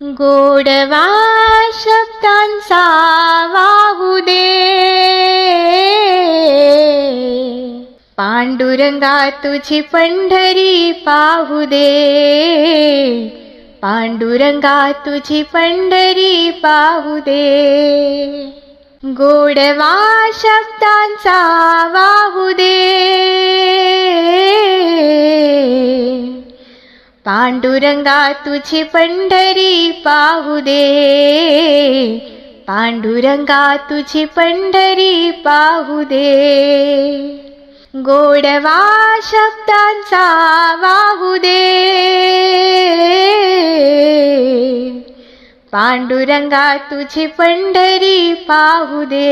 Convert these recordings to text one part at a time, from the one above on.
गोडवा शब्दांचा वाहू दे पांडुरंगा तुझी पंढरी पाहू दे पांडुरंगा तुझी पंढरी पाहू दे गोडवा शब्दांचा वाहू दे पांडुरंगा तुझी पंढरी पाहू दे पांडुरंगा तुझी पंढरी पाहू दे गोडवा शब्दांचा वाहू दे पांडुरंगा तुझी पंढरी पाहू दे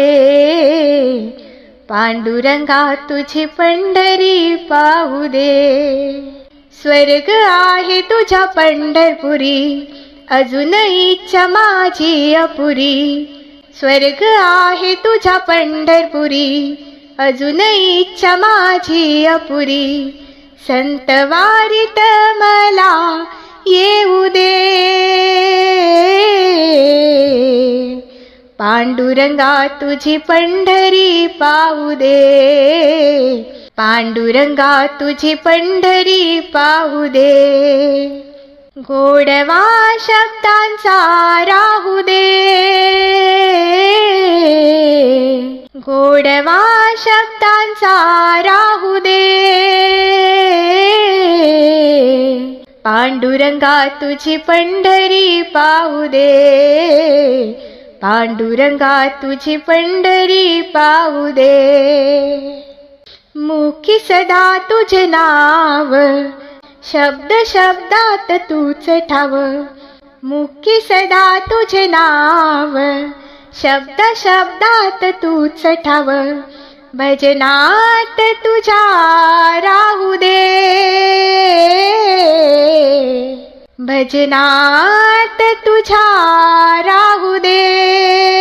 पांडुरंगा तुझी पंढरी पाहू दे स्वर्ग आहे तुझ्या पंढरपुरी. अजून इच्छा माझी अपुरी. स्वर्ग आहे तुझ्या पंढरपुरी. अजून इच्छा माझी अपुरी. संत वारीत मला येऊ दे. पांडुरंगा तुझी पंढरी पाहू दे. पांडुरंगा तुझी पंढरी पाहू दे. गोडवा शब्दांचा राहू दे. गोडवा शब्दांचा राहू दे. पांडुरंगा तुझी पंढरी पाहू दे. पांडुरंगा तुझी पंढरी पाहू दे. मुखी सदा तुझे नाव. शब्द शब्दात तूच ठाव. मुखी सदा तुझे नाव. शब्द शब्दात तूच ठाव. भजनात तुझ्या राहू दे. भजनात तुझ्या राहू दे.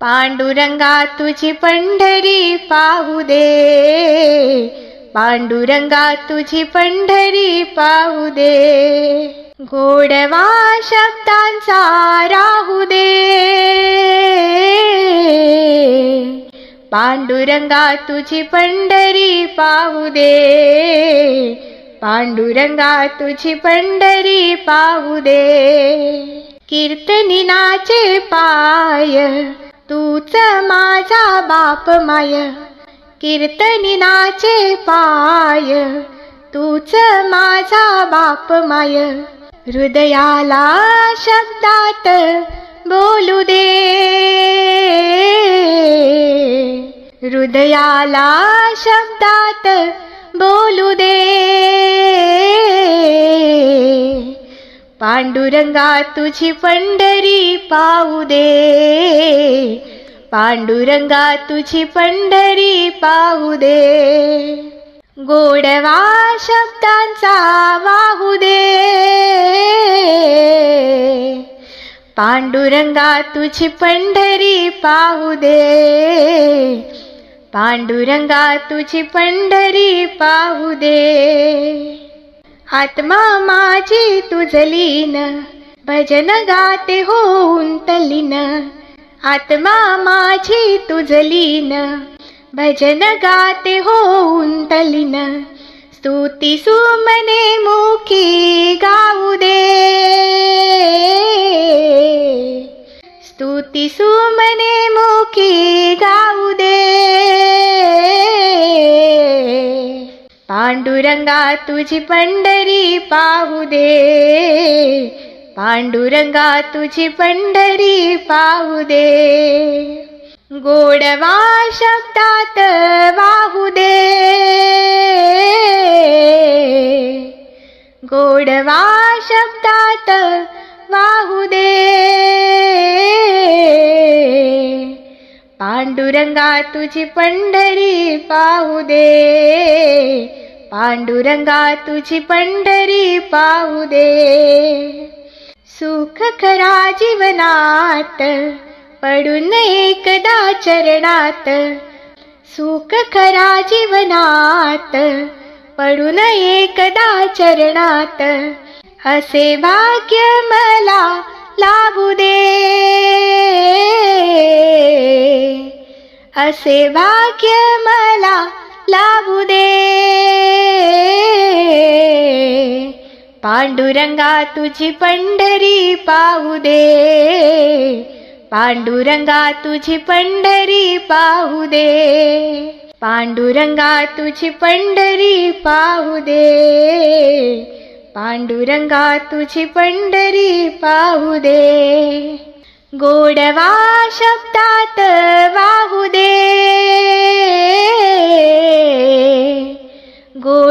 पांडुरंगा तुझी पंढरी पाहू दे. पांडुरंगा तुझी पंढरी पाहू दे. गोडवा शब्दांचा राहू दे. पांडुरंगा तुझी पंढरी पाहू दे. पांडुरंगा तुझी पंढरी पाहू दे. कीर्तनिनाचे पाय तूच माझा बाप माय कीर्तनिनाचे पाय. तूच माझा बाप माय हृदयाला शब्दात बोलू दे. हृदयाला शब्दात बोलू दे. पांडुरंगा तुझी पंढरी पाहू दे पांडुरंगा तुझी पंढरी पाहू दे गोडवा शब्दांचा वाहू दे पांडुरंगा तुझी पंढरी पाहू दे पांडुरंगा तुझी पंढरी पाहू दे आत्मा माझी तुझलीन भजन गाते होऊन तलीन. आत्मा माझी तुझलीन भजन गाते होऊन तलीन. स्तुती सुमने मुखी गाऊ दे. स्तुती सुमने मुखी गाऊ दे. पांडुरंगा तुझी पंढरी पाहू दे. पांडुरंगा तुझी पंढरी पाहू दे. गोडवा शब्दात वाहू दे. गोडवा शब्दात वाहू दे. पांडुरंगा तुझी पंढरी पाहू दे. पांडुरंगा तुझी पंढरी पाहू दे. सुख खरा जीवनात पडून एकदा चरणात. सुख खरा जीवनात पडून एकदा चरणात. असे भाग्य मला लाभू दे. असे भाग्य मला लाभू दे पांडुरंगा तुझी पंढरी पाहू दे पांडुरंगा तुझी पंढरी पाहू दे पांडुरंगा तुझी पंढरी पाहू दे पांडुरंगा तुझी पंढरी पाहू दे गोडवा शब्दात वाहू दे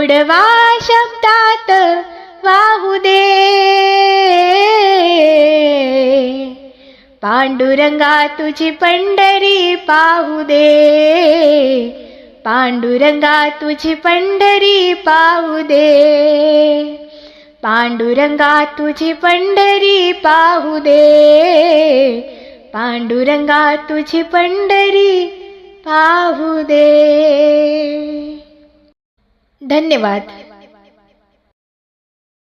गोडवा शब्दात वाहू दे. पांडुरंगा तुझी पंढरी पाहू दे. पांडुरंगा तुझी पंढरी पाहू दे. पांडुरंगा तुझी पंढरी पाहू दे. पांडुरंगा तुझी पंढरी पाहू दे. धन्यवाद.